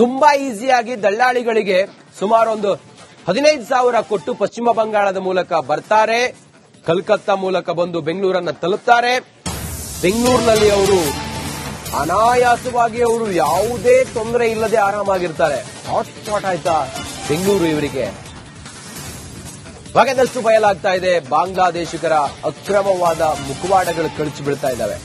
ತುಂಬಾ ಈಸಿಯಾಗಿ ದಳ್ಳಾಳಿಗಳಿಗೆ ಸುಮಾರು ಒಂದು ಹದಿನೈದು ಸಾವಿರ ಕೊಟ್ಟು ಪಶ್ಚಿಮ ಬಂಗಾಳದ ಮೂಲಕ ಬರ್ತಾರೆ. ಕಲ್ಕತ್ತಾ ಮೂಲಕ ಬಂದು ಬೆಂಗಳೂರನ್ನ ತಲುಪ್ತಾರೆ. ಬೆಂಗಳೂರಿನಲ್ಲಿ ಅವರು ಅನಾಯಾಸವಾಗಿ ಅವರು ಯಾವುದೇ ತೊಂದರೆ ಇಲ್ಲದೆ ಆರಾಮಾಗಿರ್ತಾರೆ. ಹಾಟ್ಸ್ಪಾಟ್ ಆಯ್ತಾ ಬೆಂಗಳೂರು ಇವರಿಗೆ? ಬಗೆದಷ್ಟು ಬಯಲಾಗ್ತಾ ಇದೆ. ಬಾಂಗ್ಲಾದೇಶಿಗರ ಅಕ್ರಮವಾದ ಮುಖವಾಡಗಳು ಕಳಚಿ ಬೀಳ್ತಾ ಇದ್ದಾವೆ.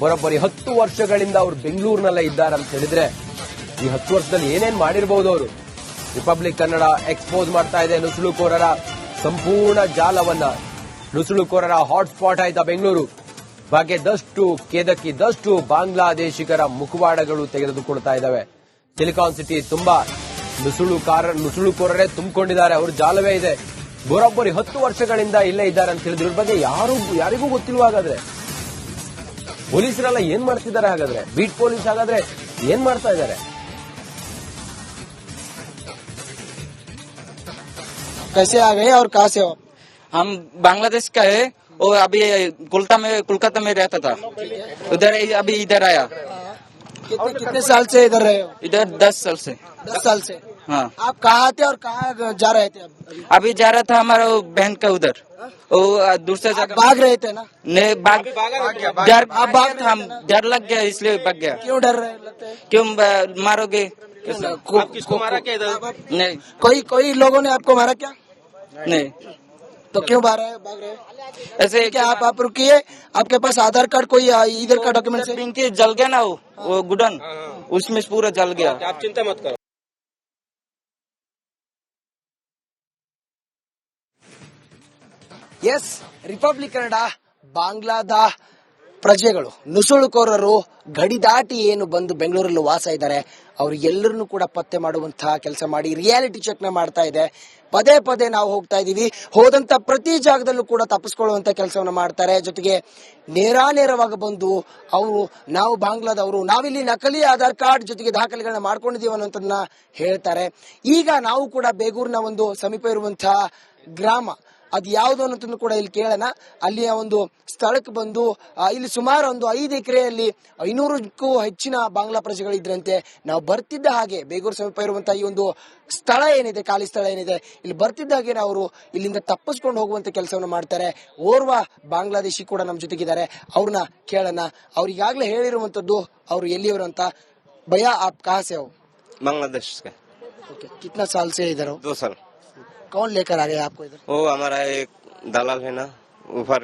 ಬರೋಬ್ಬರಿ ಹತ್ತು ವರ್ಷಗಳಿಂದ ಅವರು ಬೆಂಗಳೂರಿನಲ್ಲೇ ಇದ್ದಾರೆ ಅಂತ ಹೇಳಿದ್ರೆ ಈ ಹತ್ತು ವರ್ಷದಲ್ಲಿ ಏನೇನ್ ಮಾಡಿರಬಹುದು ಅವರು? ರಿಪಬ್ಲಿಕ್ ಕನ್ನಡ ಎಕ್ಸ್ಪೋಸ್ ಮಾಡ್ತಾ ಇದೆ ನುಸುಳುಕೋರರ ಸಂಪೂರ್ಣ ಜಾಲವನ್ನ. ನುಸುಳುಕೋರರ ಹಾಟ್ಸ್ಪಾಟ್ ಆಯ್ತಾ ಬೆಂಗಳೂರು? ಬಗೆದಷ್ಟು ಕೆದಕಿದಷ್ಟು ಬಾಂಗ್ಲಾದೇಶಿಗರ ಮುಖವಾಡಗಳು ತೆಗೆದುಕೊಳ್ತಾ ಇದ್ದಾವೆ. ಸಿಲಿಕಾನ್ ಸಿಟಿ ತುಂಬಾ ನುಸುಳುಕಾರ, ನುಸುಳುಕೋರರೇ ತುಂಬಿಕೊಂಡಿದ್ದಾರೆ. ಅವ್ರ ಜಾಲವೇ ಇದೆ. ಬರೋಬ್ಬರಿ ಹತ್ತು ವರ್ಷಗಳಿಂದ ಇಲ್ಲೇ ಇದ್ದಾರೆ ಅಂತ ಹೇಳಿದ್ರ. ಬಗ್ಗೆ ಯಾರು, ಯಾರಿಗೂ ಗೊತ್ತಿಲ್ವ ಹಾಗಾದ್ರೆ? ಪೊಲೀಸರೆಲ್ಲ ಏನ್ ಮಾಡ್ತಿದ್ದಾರೆ ಹಾಗಾದ್ರೆ? ಬೀಟ್ ಪೊಲೀಸ್ ಹಾಗಾದ್ರೆ ಏನ್ ಮಾಡ್ತಾ ಇದ್ದಾರೆ? कैसे आ गए और कहाँ से हो? हम बांग्लादेश का है और अभी कोलकाता में कोलकाता में रहता था। उधर अभी इधर आया। कितने कितने साल से इधर रहे हो? इधर दस साल से। दस साल से? हाँ। आप कहाँ थे और कहाँ जा रहे थे अभी? अभी जा रहा था हमारा बहन का उधर। वो दूसरे जगह भाग रहे थे ना? नहीं भाग डर आप भाग रहे हम डर लग गया इसलिए भाग गया। क्यों डर रहे क्यों मारोगे? किसको मारा क्या इधर? नहीं। कोई कोई लोगों ने आपको मारा क्या? नहीं तो क्यों भाग रहे भाग रहे ऐसे क्या आप आप रुकिए आपके पास आधार कार्ड कोई आ, इधर का डॉक्यूमेंट है पिंकी जल गया ना वो वो गुडन उसमें पूरा जल गया आप चिंता मत करो ಎಸ್ ರಿಪಬ್ಲಿಕ್ ಕನ್ನಡ ಬಾಂಗ್ಲಾದ ಪ್ರಜೆಗಳು ನುಸುಳುಕೋರರು ಗಡಿ ದಾಟಿ ಏನು ಬಂದು ಬೆಂಗಳೂರಲ್ಲಿ ವಾಸ ಇದ್ದಾರೆ ಅವರು ಎಲ್ಲರನ್ನು ಕೂಡ ಪತ್ತೆ ಮಾಡುವಂತಹ ಕೆಲಸ ಮಾಡಿ ರಿಯಾಲಿಟಿ ಚೆಕ್ನ ಮಾಡ್ತಾ ಇದೆ. ಪದೇ ಪದೇ ನಾವು ಹೋಗ್ತಾ ಇದೀವಿ. ಹೋದಂತ ಪ್ರತಿ ಜಾಗದಲ್ಲೂ ಕೂಡ ತಪ್ಪಿಸ್ಕೊಳ್ಳುವಂತ ಕೆಲಸವನ್ನು ಮಾಡ್ತಾರೆ. ಜೊತೆಗೆ ನೇರಾನೇರವಾಗಿ ಬಂದು ಅವರು ನಾವು ಬಾಂಗ್ಲಾದವರು, ನಾವಿಲ್ಲಿ ನಕಲಿ ಆಧಾರ್ ಕಾರ್ಡ್ ಜೊತೆಗೆ ದಾಖಲೆಗಳನ್ನ ಮಾಡ್ಕೊಂಡಿದೀವಿ ಅನ್ನೋದನ್ನ ಹೇಳ್ತಾರೆ. ಈಗ ನಾವು ಕೂಡ ಬೇಗೂರಿನ ಒಂದು ಸಮೀಪ ಇರುವಂತಹ ಗ್ರಾಮ ಅದು ಯಾವುದು ಅನ್ನೋದನ್ನು ಕೂಡ ಇಲ್ಲಿ ಕೇಳೋಣ. ಅಲ್ಲಿಯ ಒಂದು ಸ್ಥಳಕ್ಕೆ ಬಂದು ಇಲ್ಲಿ ಸುಮಾರು ಒಂದು ಐದು ಎಕರೆಯಲ್ಲಿ ಐನೂರಕ್ಕೂ ಹೆಚ್ಚಿನ ಬಾಂಗ್ಲಾ ಪ್ರಜೆಗಳಿದ್ರಂತೆ. ನಾವು ಬರ್ತಿದ್ದ ಹಾಗೆ ಬೇಗೂರು ಸಮೀಪ ಇರುವಂತಹ ಈ ಒಂದು ಸ್ಥಳ ಏನಿದೆ ಖಾಲಿ ಸ್ಥಳ ಏನಿದೆ ಇಲ್ಲಿ ಬರ್ತಿದ್ದ ಹಾಗೆ ಅವರು ಇಲ್ಲಿಂದ ತಪ್ಪಿಸ್ಕೊಂಡು ಹೋಗುವಂತ ಕೆಲಸವನ್ನು ಮಾಡ್ತಾರೆ. ಓರ್ವ ಬಾಂಗ್ಲಾದೇಶಿ ಕೂಡ ನಮ್ಮ ಜೊತೆಗಿದ್ದಾರೆ. ಅವ್ರನ್ನ ಕೇಳೋಣ. ಅವ್ರಿಗಾಗಲೇ ಹೇಳಿರುವಂತದ್ದು ಅವರು ಎಲ್ಲಿಯವರು ಅಂತ. ಭಯ ಆಪ್ ಕಾಸೆ ಬಾಂಗ್ಲಾದೇಶ ಓಕೆ ಕಿತ್ನಾ ಇದ್ದಾರೆ ಸೇ कौन लेकर आ गया आपको इधर वो हमारा एक दलाल है ना ऊपर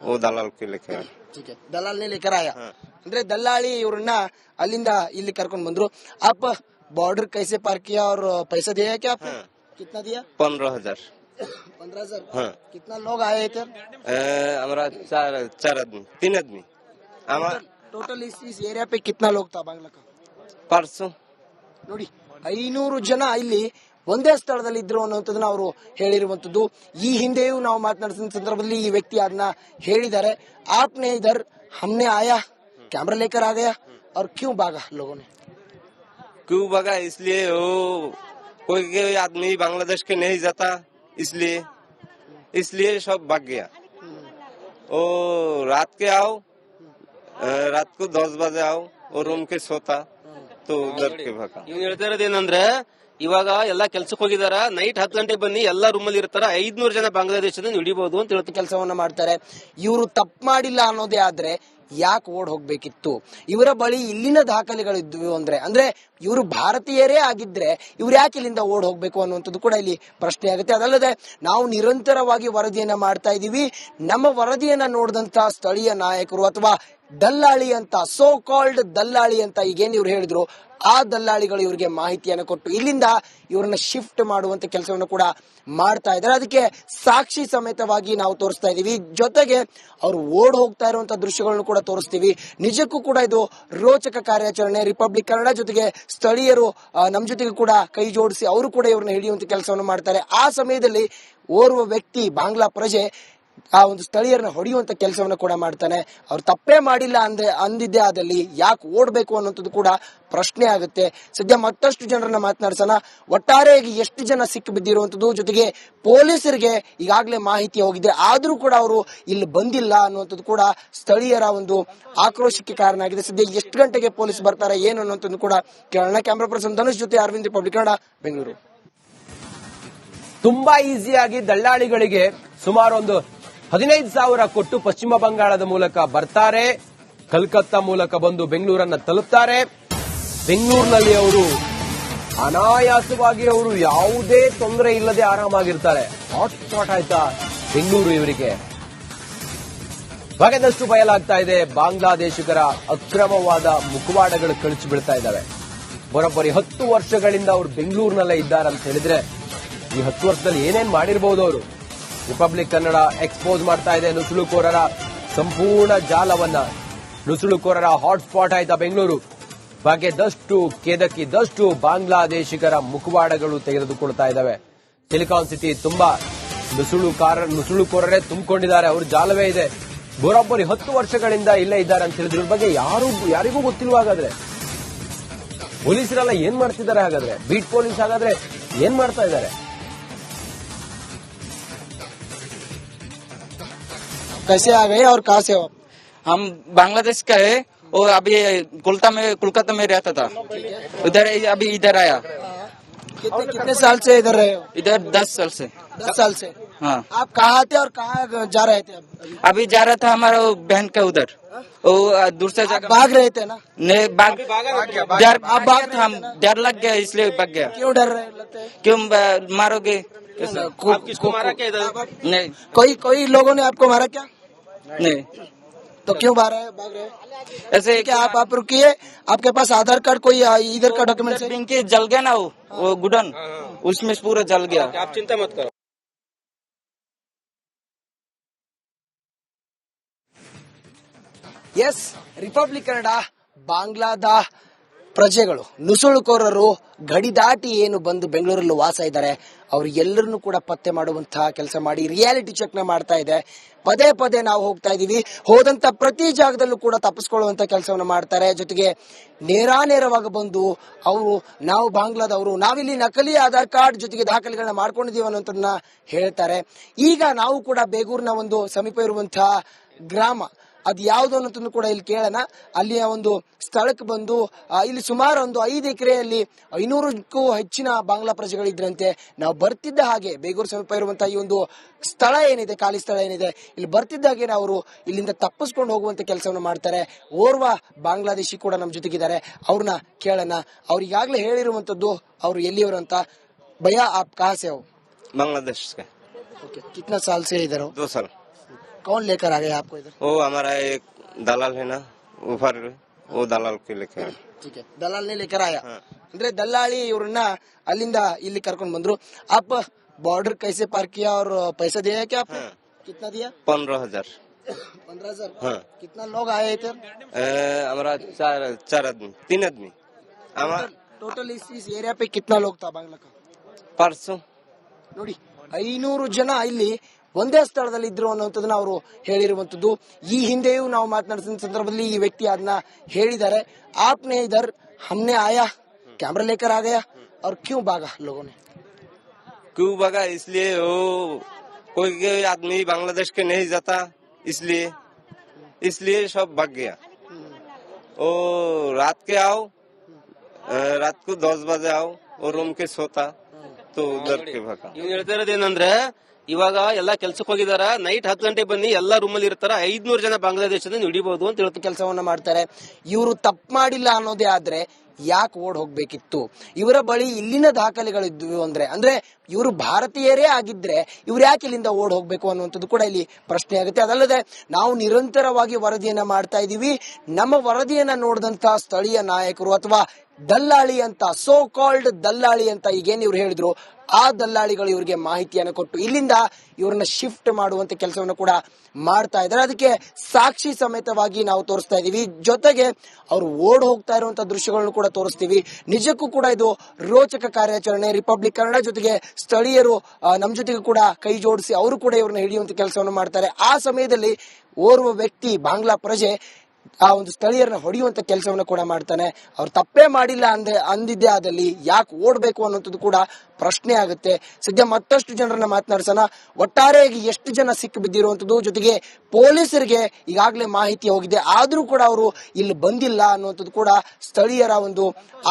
वो दलाल के लेके आए ठीक है दलाल ने लेकर आया ಅಂದ್ರೆ ದಲ್ಲಾಳಿ ಇವ್ರನ್ನ ಅಲ್ಲಿಂದ ಇಲ್ಲಿ ಕರ್ಕೊಂಡ್ ಬಂದ್ರು आप बॉर्डर कैसे पार किया और पैसा दिया है क्या आपको कितना दिया पंद्रह हजार पंद्रह हजार हाँ कितना लोग आए थे ए, हमारा चार चार आदमी तीन आदमी हमारा टोटल इस इस एरिया पे कितना लोग था बांग्ला का परसों ನೋಡಿ ಐನೂರು ಜನ ಇಲ್ಲಿ ಒಂದೇ ಸ್ಥಳದಲ್ಲಿ ಇದ್ರು ಅನ್ನುವಂಥದ್ದನ್ನ ಅವರು ಹೇಳಿರುವಂತದ್ದು ಈ ಹಿಂದೆಯೂ ನಾವು ಮಾತನಾಡಿಸಿದ ಸಂದರ್ಭದಲ್ಲಿ ಈ ವ್ಯಕ್ತಿ ಅದನ್ನ ಹೇಳಿದ್ದಾರೆ ಆಪ್ನೆ ಇಧರ್ हमने आया कैमरा लेकर आ गया और क्यों भागा लोगों ने क्यों भगा इसलिए वो कोई कोई आदमी बांग्लादेश के नहीं जाता इसलिए इसलिए सब भाग गया वो रात के आओ अ, रात को दस बजे आओ वो रूम के सोता तो उधर के भगा ಇವ್ನು ಹೇಳ್ತಾ ಇರೋದೇನಂದ್ರೆ ಇವಾಗ ಎಲ್ಲಾ ಕೆಲ್ಸಕ್ಕೆ ಹೋಗಿದಾರ. ನೈಟ್ ಹತ್ತು ಗಂಟೆ ಬನ್ನಿ, ಎಲ್ಲಾ ರೂಮಲ್ಲಿ ಇರ್ತಾರ. ಐದ್ನೂರು ಜನ ಬಾಂಗ್ಲಾದೇಶದಿಂದ ಹಿಡಿಬಹುದು ಅಂತ ಹೇಳ್ತಾ ಕೆಲಸವನ್ನ ಮಾಡ್ತಾರೆ. ಇವರು ತಪ್ಪು ಮಾಡಿಲ್ಲ ಅನ್ನೋದೇ ಆದ್ರೆ ಯಾಕೆ ಓಡ್ ಹೋಗ್ಬೇಕಿತ್ತು? ಇವರ ಬಳಿ ಇಲ್ಲಿನ ದಾಖಲೆಗಳಿದ್ವು ಅಂದ್ರೆ ಅಂದ್ರೆ ಇವರು ಭಾರತೀಯರೇ ಆಗಿದ್ರೆ ಇವ್ರು ಯಾಕೆ ಇಲ್ಲಿಂದ ಓಡ್ ಹೋಗ್ಬೇಕು ಅನ್ನುವಂಥದ್ದು ಕೂಡ ಇಲ್ಲಿ ಪ್ರಶ್ನೆ ಆಗುತ್ತೆ. ಅದಲ್ಲದೆ ನಾವು ನಿರಂತರವಾಗಿ ವರದಿಯನ್ನ ಮಾಡ್ತಾ ಇದ್ದೀವಿ. ನಮ್ಮ ವರದಿಯನ್ನ ನೋಡಿದಂತ ಸ್ಥಳೀಯ ನಾಯಕರು ಅಥವಾ ದಲ್ಲಾಳಿ ಅಂತ ಸೋ ಕಾಲ್ಡ್ ದಲ್ಲಾಳಿ ಅಂತ ಈಗೇನು ಇವ್ರು ಹೇಳಿದ್ರು, ಆ ದಲ್ಲಾಳಿಗಳು ಇವರಿಗೆ ಮಾಹಿತಿಯನ್ನು ಕೊಟ್ಟು ಇಲ್ಲಿಂದ ಇವರನ್ನ ಶಿಫ್ಟ್ ಮಾಡುವಂತ ಕೆಲಸವನ್ನು ಕೂಡ ಮಾಡ್ತಾ ಇದ್ದಾರೆ. ಅದಕ್ಕೆ ಸಾಕ್ಷಿ ಸಮೇತವಾಗಿ ನಾವು ತೋರಿಸ್ತಾ ಇದೀವಿ ಜೊತೆಗೆ ಅವರು ಓಡ್ ಹೋಗ್ತಾ ಇರುವಂತಹ ದೃಶ್ಯಗಳನ್ನು ಕೂಡ ತೋರಿಸ್ತೀವಿ. ನಿಜಕ್ಕೂ ಕೂಡ ಇದು ರೋಚಕ ಕಾರ್ಯಾಚರಣೆ. ರಿಪಬ್ಲಿಕ್ ಕನ್ನಡ ಜೊತೆಗೆ ಸ್ಥಳೀಯರು ನಮ್ಮ ನಮ್ ಜೊತೆಗೆ ಕೂಡ ಕೈ ಜೋಡಿಸಿ ಅವರು ಕೂಡ ಇವ್ರನ್ನ ಹಿಡಿಯುವಂತ ಕೆಲಸವನ್ನು ಮಾಡ್ತಾರೆ. ಆ ಸಮಯದಲ್ಲಿ ಓರ್ವ ವ್ಯಕ್ತಿ ಬಾಂಗ್ಲಾ ಪ್ರಜೆ ಆ ಒಂದು ಸ್ಥಳೀಯರನ್ನ ಹೊಡೆಯುವಂತ ಕೆಲಸವನ್ನ ಕೂಡ ಮಾಡ್ತಾನೆ. ಅವ್ರು ತಪ್ಪೇ ಮಾಡಿಲ್ಲ ಅಂದ್ರೆ ಅಂದಿದ್ದೆ ಆದಲ್ಲಿ ಯಾಕೆ ಓಡ್ಬೇಕು ಅನ್ನೋಂಥದ್ದು ಕೂಡ ಪ್ರಶ್ನೆ ಆಗುತ್ತೆ. ಸದ್ಯ ಮತ್ತಷ್ಟು ಜನರನ್ನ ಮಾತನಾಡ್ಸೋಣ. ಒಟ್ಟಾರೆಯಾಗಿ ಎಷ್ಟು ಜನ ಸಿಕ್ಕಿ ಬಿದ್ದಿರುವಂತದ್ದು ಜೊತೆಗೆ ಪೊಲೀಸರಿಗೆ ಈಗಾಗಲೇ ಮಾಹಿತಿ ಹೋಗಿದೆ. ಆದ್ರೂ ಕೂಡ ಅವರು ಇಲ್ಲಿ ಬಂದಿಲ್ಲ ಅನ್ನುವಂಥದ್ದು ಕೂಡ ಸ್ಥಳೀಯರ ಒಂದು ಆಕ್ರೋಶಕ್ಕೆ ಕಾರಣ ಆಗಿದೆ. ಸದ್ಯ ಎಷ್ಟು ಗಂಟೆಗೆ ಪೊಲೀಸ್ ಬರ್ತಾರೆ, ಏನು ಅನ್ನುವಂಥದ್ದು ಕೂಡ ಕೇಳೋಣ. ಕ್ಯಾಮ್ರಾ ಪರ್ಸನ್ ಧನುಷ್ ಜೊತೆ ಅರವಿಂದ್ ಪಬ್ಲಿಕ್ ಕನ್ನಡ, ಬೆಂಗಳೂರು. ತುಂಬಾ ಈಸಿಯಾಗಿ ದಳ್ಳಾಳಿಗಳಿಗೆ ಸುಮಾರು ಒಂದು ಹದಿನೈದು ಸಾವಿರ ಕೊಟ್ಟು ಪಶ್ಚಿಮ ಬಂಗಾಳದ ಮೂಲಕ ಬರ್ತಾರೆ. ಕಲ್ಕತ್ತಾ ಮೂಲಕ ಬಂದು ಬೆಂಗಳೂರನ್ನ ತಲುಪ್ತಾರೆ. ಬೆಂಗಳೂರಿನಲ್ಲಿ ಅವರು ಅನಾಯಾಸವಾಗಿ ಅವರು ಯಾವುದೇ ತೊಂದರೆ ಇಲ್ಲದೆ ಆರಾಮಾಗಿರ್ತಾರೆ. ಹಾಟ್ಸ್ಪಾಟ್ ಆಯ್ತಾ ಬೆಂಗಳೂರು ಇವರಿಗೆ. ಬಗೆದಷ್ಟು ಬಯಲಾಗ್ತಾ ಇದೆ. ಬಾಂಗ್ಲಾದೇಶಿಗರ ಅಕ್ರಮವಾದ ಮುಖವಾಡಗಳು ಕಳಿಸಿ ಬಿಡ್ತಾ ಇದ್ದಾವೆ. ಬರೋಬ್ಬರಿ ಹತ್ತು ವರ್ಷಗಳಿಂದ ಅವರು ಬೆಂಗಳೂರಿನಲ್ಲೇ ಇದ್ದಾರೆ ಅಂತ ಹೇಳಿದ್ರೆ ಈ ಹತ್ತು ವರ್ಷದಲ್ಲಿ ಏನೇನ್ ಮಾಡಿರಬಹುದು ಅವರು? ರಿಪಬ್ಲಿಕ್ ಕನ್ನಡ ಎಕ್ಸ್ಪೋಸ್ ಮಾಡ್ತಾ ಇದೆ ನುಸುಳುಕೋರರ ಸಂಪೂರ್ಣ ಜಾಲವನ್ನ. ನುಸುಳುಕೋರರ ಹಾಟ್ಸ್ಪಾಟ್ ಆಯ್ತಾ ಬೆಂಗಳೂರು. ಬಗೆದಷ್ಟು ಕೆದಕಿದಷ್ಟು ಬಾಂಗ್ಲಾದೇಶಿಗರ ಮುಖವಾಡಗಳು ತೆಗೆದುಕೊಳ್ತಾ ಇದ್ದಾವೆ ಸಿಲಿಕಾನ್ ಸಿಟಿ ತುಂಬಾ ನುಸುಳುಕಾರ, ನುಸುಳುಕೋರರೇ ತುಂಬಿಕೊಂಡಿದ್ದಾರೆ. ಅವ್ರ ಜಾಲವೇ ಇದೆ. ಬರೋಬ್ಬರಿ ಹತ್ತು ವರ್ಷಗಳಿಂದ ಇಲ್ಲೇ ಇದ್ದಾರೆ ಅಂತ ಹೇಳಿದ್ರ. ಬಗ್ಗೆ ಯಾರು, ಯಾರಿಗೂ ಗೊತ್ತಿಲ್ಲ ಹಾಗಾದ್ರೆ? ಪೊಲೀಸರೆಲ್ಲ ಏನ್ ಮಾಡ್ತಿದ್ದಾರೆ ಹಾಗಾದ್ರೆ? ಬೀಟ್ ಪೊಲೀಸ್ ಹಾಗಾದ್ರೆ ಏನ್ ಮಾಡ್ತಾ ಇದ್ದಾರೆ? कैसे आ गए और कहाँ से हो हम बांग्लादेश का है और अभी कोलकाता में कोलकाता में रहता था। उधर अभी इधर आया। कितने कितने साल से इधर रहे हो? इधर दस साल से। दस साल से? हाँ। आप कहाँ थे और कहाँ जा रहे थे? अब? अभी जा रहा था हमारा बहन का उधर। वो दूसरे जगह भाग रहे थे ना? नहीं भाग डर आप भाग रहे हम डर लग गया इसलिए भाग गया। क्यों डर रहे क्यों मारोगे? कैसे? आप मारा क्या इधर? नहीं। कोई कोई लोगों ने आपको मारा क्या? नहीं तो क्यों भाग रहे भाग रहे ऐसे ठीक है आप आप रुकिए आपके पास आधार कार्ड कोई आ, इधर का डॉक्यूमेंट है पिंकी जल गया ना वो वो गुडन उसमें पूरा जल गया आप चिंता मत करो ಎಸ್ ರಿಪಬ್ಲಿಕ್ ಕನ್ನಡ ಬಾಂಗ್ಲಾದ ಪ್ರಜೆಗಳು, ನುಸುಳುಕೋರರು, ಗಡಿ ದಾಟಿ ಏನು ಬಂದು ಬೆಂಗಳೂರಲ್ಲಿ ವಾಸ ಇದ್ದಾರೆ, ಅವರು ಎಲ್ಲರನ್ನೂ ಕೂಡ ಪತ್ತೆ ಮಾಡುವಂತಹ ಕೆಲಸ ಮಾಡಿ ರಿಯಾಲಿಟಿ ಚೆಕ್ನ ಮಾಡ್ತಾ ಇದೆ. ಪದೇ ಪದೇ ನಾವು ಹೋಗ್ತಾ ಇದೀವಿ ಹೋದಂತ ಪ್ರತಿ ಜಾಗದಲ್ಲೂ ಕೂಡ ತಪ್ಪಿಸ್ಕೊಳ್ಳುವಂತ ಕೆಲಸವನ್ನು ಮಾಡ್ತಾರೆ. ಜೊತೆಗೆ ನೇರಾನೇರವಾಗಿ ಬಂದು ಅವರು, ನಾವು ಬಾಂಗ್ಲಾದವರು, ನಾವಿಲ್ಲಿ ನಕಲಿ ಆಧಾರ್ ಕಾರ್ಡ್ ಜೊತೆಗೆ ದಾಖಲೆಗಳನ್ನ ಮಾಡ್ಕೊಂಡಿದೀವಿ ಅನ್ನೋದನ್ನ ಹೇಳ್ತಾರೆ. ಈಗ ನಾವು ಕೂಡ ಬೇಗೂರಿನ ಒಂದು ಸಮೀಪ ಇರುವಂತಹ ಗ್ರಾಮ ಅದು ಯಾವುದು ಅನ್ನೋದನ್ನು ಕೂಡ ಇಲ್ಲಿ ಕೇಳೋಣ. ಅಲ್ಲಿಯ ಒಂದು ಸ್ಥಳಕ್ಕೆ ಬಂದು ಇಲ್ಲಿ ಸುಮಾರು ಒಂದು ಐದು ಎಕರೆಯಲ್ಲಿ ಐನೂರಕ್ಕೂ ಹೆಚ್ಚಿನ ಬಾಂಗ್ಲಾ ಪ್ರಜೆಗಳಿದ್ರಂತೆ. ನಾವು ಬರ್ತಿದ್ದ ಹಾಗೆ ಬೇಗೂರು ಸಮೀಪ ಇರುವಂತಹ ಈ ಒಂದು ಸ್ಥಳ ಏನಿದೆ ಖಾಲಿ ಸ್ಥಳ ಏನಿದೆ ಇಲ್ಲಿ ಬರ್ತಿದ್ದ ಹಾಗೆ ಅವರು ಇಲ್ಲಿಂದ ತಪ್ಪಿಸ್ಕೊಂಡು ಹೋಗುವಂತ ಕೆಲಸವನ್ನು ಮಾಡ್ತಾರೆ. ಓರ್ವ ಬಾಂಗ್ಲಾದೇಶಿ ಕೂಡ ನಮ್ಮ ಜೊತೆಗಿದ್ದಾರೆ. ಅವ್ರನ್ನ ಕೇಳೋಣ. ಅವ್ರಿಗಾಗಲೇ ಹೇಳಿರುವಂತದ್ದು ಅವರು ಎಲ್ಲಿಯವರು ಅಂತ. ಭಯ ಆಪ್ ಕಾಸೆ ಬಾಂಗ್ಲಾದೇಶ ಓಕೆ ಸಾಲ್ಸ್ ಹೇಳಿದರು ಸೇ कौन लेकर आ गया आपको इधर वो हमारा एक दलाल है ना ऊपर वो दलाल के लेके आए। ठीक है ದಲಾಲ್ನೇ ಲೇಕರ್ ಆಯ ಅಂದ್ರೆ ದಲ್ಲಾಳಿ ಇವ್ರನ್ನ ಅಲ್ಲಿಂದ ಇಲ್ಲಿ ಕರ್ಕೊಂಡ್ ಬಂದ್ರು आप बॉर्डर कैसे पार किया और पैसा दिया है क्या आपने कितना दिया पंद्रह हजार पंद्रह हजार हाँ कितना लोग आए इधर ए, हमारा चार चार आदमी तीन आदमी हमारा टोटल इस इस एरिया पे कितना लोग था बांग्ला का परसों ನೋಡಿ ಐನೂರು ಜನ ಇಲ್ಲಿ ಒಂದೇ ಸ್ಥಳದಲ್ಲಿ ಇದ್ರು ಅನ್ನುವಂಥದ್ದನ್ನ ಅವರು ಹೇಳಿರುವಂತದ್ದು ಈ ಹಿಂದೆಯೂ ನಾವು ಮಾತನಾಡಿದ ಸಂದರ್ಭದಲ್ಲಿ ಈ ವ್ಯಕ್ತಿ ಅದನ್ನ ಹೇಳಿದ್ದಾರೆ ಆಪ್ನೆ ಇದರ್ ಹಮ್ನೆ ಆಯಾ ಕ್ಯಾಮ್ರಾ ಲೇಕರ್ ಆ ಗಯಾ और क्यों भागा लोगों ने क्यों भगा इसलिए वो कोई कोई आदमी बांग्लादेश के नहीं जाता इसलिए इसलिए सब भाग गया वो रात के आओ अ, रात को दस बजे आओ वो रूम के सोता तो उधर के भागा ಇವ್ನು ಹೇಳ್ತಾ ಇರೋದೇನಂದ್ರೆ ಇವಾಗ ಎಲ್ಲಾ ಕೆಲ್ಸಕ್ಕೆ ಹೋಗಿದಾರ. ನೈಟ್ ಹತ್ತು ಗಂಟೆ ಬನ್ನಿ, ಎಲ್ಲಾ ರೂಮಲ್ಲಿ ಇರ್ತಾರ. ಐದ್ನೂರು ಜನ ಬಾಂಗ್ಲಾದೇಶದಿಂದ ಹಿಡಿಬಹುದು ಅಂತ ಹೇಳ್ತಾರೆ ಕೆಲಸವನ್ನ ಮಾಡ್ತಾರೆ. ಇವರು ತಪ್ಪು ಮಾಡಿಲ್ಲ ಅನ್ನೋದೇ ಆದ್ರೆ ಯಾಕೆ ಓಡ್ ಹೋಗ್ಬೇಕಿತ್ತು? ಇವರ ಬಳಿ ಇಲ್ಲಿನ ದಾಖಲೆಗಳಿದ್ವು ಅಂದ್ರೆ ಅಂದ್ರೆ ಇವರು ಭಾರತೀಯರೇ ಆಗಿದ್ರೆ ಇವ್ರು ಯಾಕೆ ಇಲ್ಲಿಂದ ಓಡ್ ಹೋಗ್ಬೇಕು ಅನ್ನುವಂಥದ್ದು ಕೂಡ ಇಲ್ಲಿ ಪ್ರಶ್ನೆ ಆಗುತ್ತೆ. ಅದಲ್ಲದೆ ನಾವು ನಿರಂತರವಾಗಿ ವರದಿಯನ್ನ ಮಾಡ್ತಾ ಇದೀವಿ. ನಮ್ಮ ವರದಿಯನ್ನ ನೋಡಿದಂತ ಸ್ಥಳೀಯ ನಾಯಕರು ಅಥವಾ ದಲ್ಲಾಳಿ ಅಂತ ಸೋ ಕಾಲ್ಡ್ ದಲ್ಲಾಳಿ ಅಂತ ಈಗೇನು ಇವ್ರು ಹೇಳಿದ್ರು, ಆ ದಲ್ಲಾಳಿಗಳು ಇವರಿಗೆ ಮಾಹಿತಿಯನ್ನು ಕೊಟ್ಟು ಇಲ್ಲಿಂದ ಇವ್ರನ್ನ ಶಿಫ್ಟ್ ಮಾಡುವಂತ ಕೆಲಸವನ್ನು ಕೂಡ ಮಾಡ್ತಾ ಇದ್ದಾರೆ. ಅದಕ್ಕೆ ಸಾಕ್ಷಿ ಸಮೇತವಾಗಿ ನಾವು ತೋರಿಸ್ತಾ ಇದೀವಿ. ಜೊತೆಗೆ ಅವರು ಓಡ್ ಹೋಗ್ತಾ ಇರುವಂತಹ ದೃಶ್ಯಗಳನ್ನು ಕೂಡ ತೋರಿಸ್ತೀವಿ. ನಿಜಕ್ಕೂ ಕೂಡ ಇದು ರೋಚಕ ಕಾರ್ಯಾಚರಣೆ. ರಿಪಬ್ಲಿಕ್ ಕನ್ನಡ ಜೊತೆಗೆ ಸ್ಥಳೀಯರು ನಮ್ಮ ನಮ್ ಜೊತೆಗೆ ಕೂಡ ಕೈ ಜೋಡಿಸಿ ಅವರು ಕೂಡ ಇವ್ರನ್ನ ಹಿಡಿಯುವಂತ ಕೆಲಸವನ್ನು ಮಾಡ್ತಾರೆ. ಆ ಸಮಯದಲ್ಲಿ ಓರ್ವ ವ್ಯಕ್ತಿ, ಬಾಂಗ್ಲಾ ಪ್ರಜೆ ಆ ಒಂದು ಸ್ಥಳೀಯರನ್ನ ಹೊಡೆಯುವಂತ ಕೆಲಸವನ್ನು ಕೂಡ ಮಾಡ್ತಾನೆ. ಅವ್ರು ತಪ್ಪೇ ಮಾಡಿಲ್ಲ ಅಂದ್ರೆ ಅಂದಿದ್ದೆ ಆದಲ್ಲಿ ಯಾಕೆ ಓಡ್ಬೇಕು ಅನ್ನೋಂಥದ್ದು ಕೂಡ ಪ್ರಶ್ನೆ ಆಗುತ್ತೆ. ಸದ್ಯ ಮತ್ತಷ್ಟು ಜನರನ್ನ ಮಾತನಾಡ್ಸೋಣ. ಒಟ್ಟಾರೆಯಾಗಿ ಎಷ್ಟು ಜನ ಸಿಕ್ಕಿ ಬಿದ್ದಿರುವಂತದ್ದು ಜೊತೆಗೆ ಪೊಲೀಸರಿಗೆ ಈಗಾಗಲೇ ಮಾಹಿತಿ ಹೋಗಿದೆ. ಆದ್ರೂ ಕೂಡ ಅವರು ಇಲ್ಲಿ ಬಂದಿಲ್ಲ ಅನ್ನುವಂಥದ್ದು ಕೂಡ ಸ್ಥಳೀಯರ ಒಂದು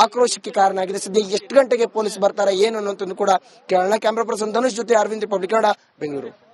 ಆಕ್ರೋಶಕ್ಕೆ ಕಾರಣ ಆಗಿದೆ. ಸದ್ಯ ಎಷ್ಟು ಗಂಟೆಗೆ ಪೊಲೀಸ್ ಬರ್ತಾರೆ, ಏನು ಅನ್ನುವಂಥದ್ದು ಕೂಡ ಕೇಳೋಣ. ಕ್ಯಾಮ್ರಾ ಪರ್ಸನ್ ಧನುಷ್ ಜೊತೆ ಅರವಿಂದ್ ರಿಪಬ್ಲಿಕ್ ಕನ್ನಡ, ಬೆಂಗಳೂರು.